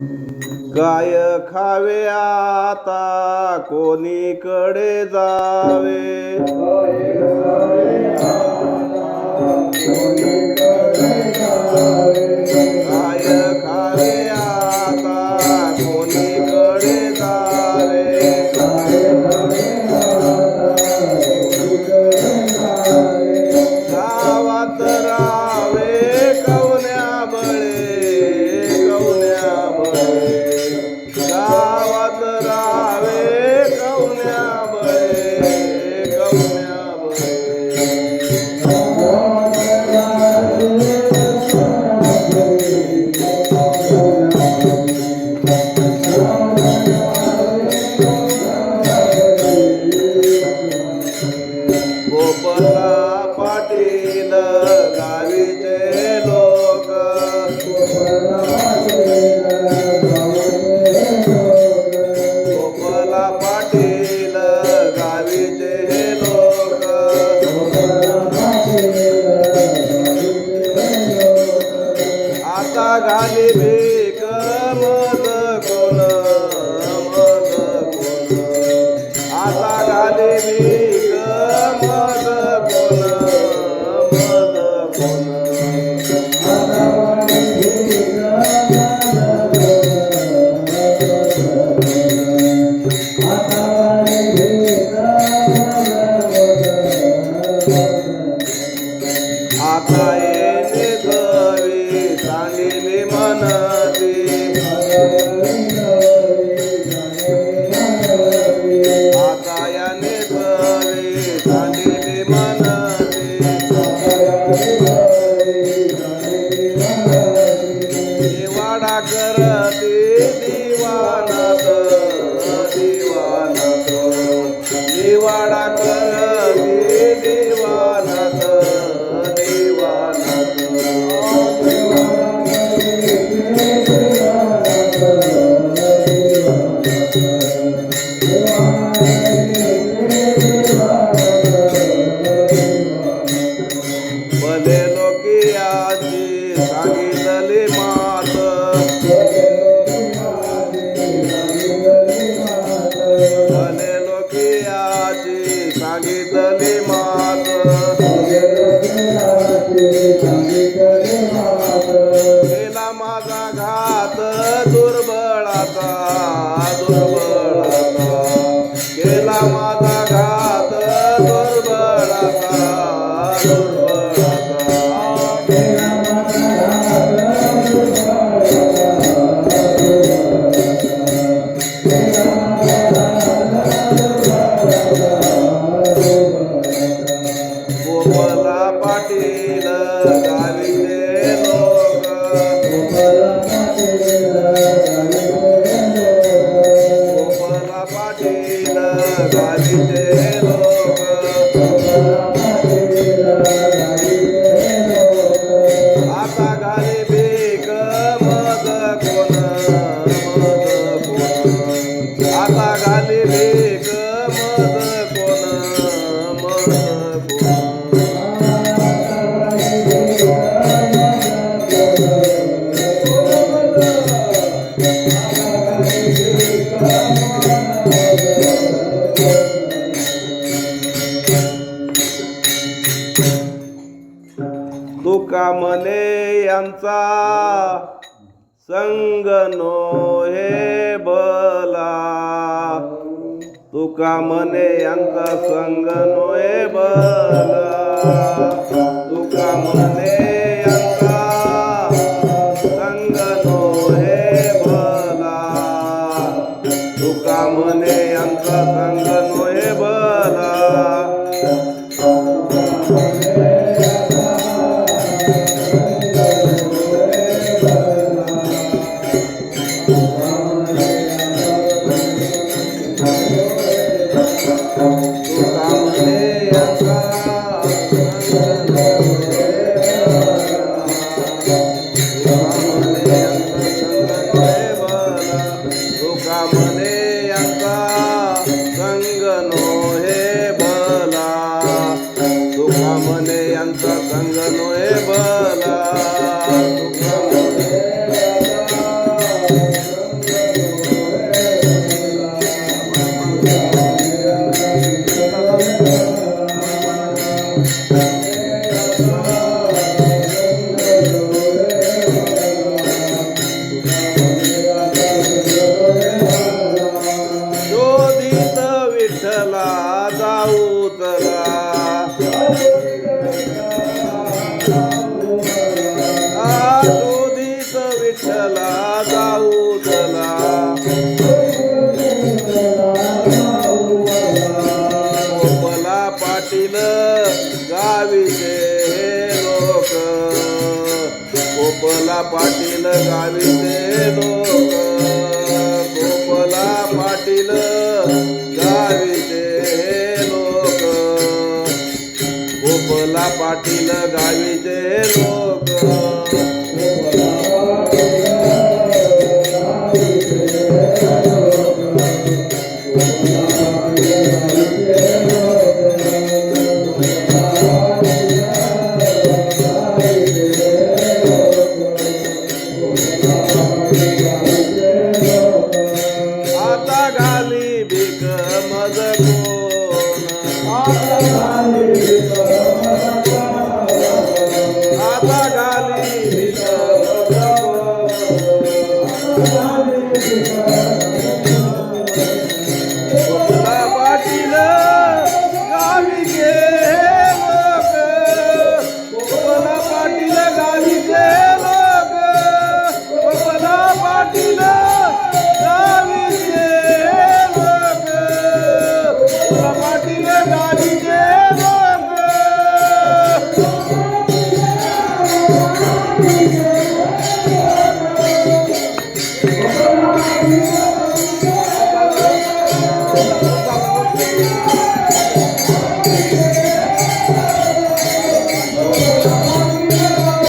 काय खावे आता कोणीकडे जावे? काय खावे गोपाला पाटील गावीचे माझा घात दुर्बळाचा दुर्बळाचा केला माझा घात दुर्बळाचा दुर्बळाचा गोपाला पाटील गावी आता तुका यांचा संग नो हे बला. तुका मने यांचा संग नोय बला. तुका मने यांचा संग नोहे बला. तुका मने यांचा संग नोय नोहे बला येतील गावीचे हे लोक. गोपला पाटील गावीचे लोक. गोपला पाटील गावीचे हे लोक. गोपला पाटील गावीचे लोक. घाली भीक मज कोण आता घाली भीक गोपला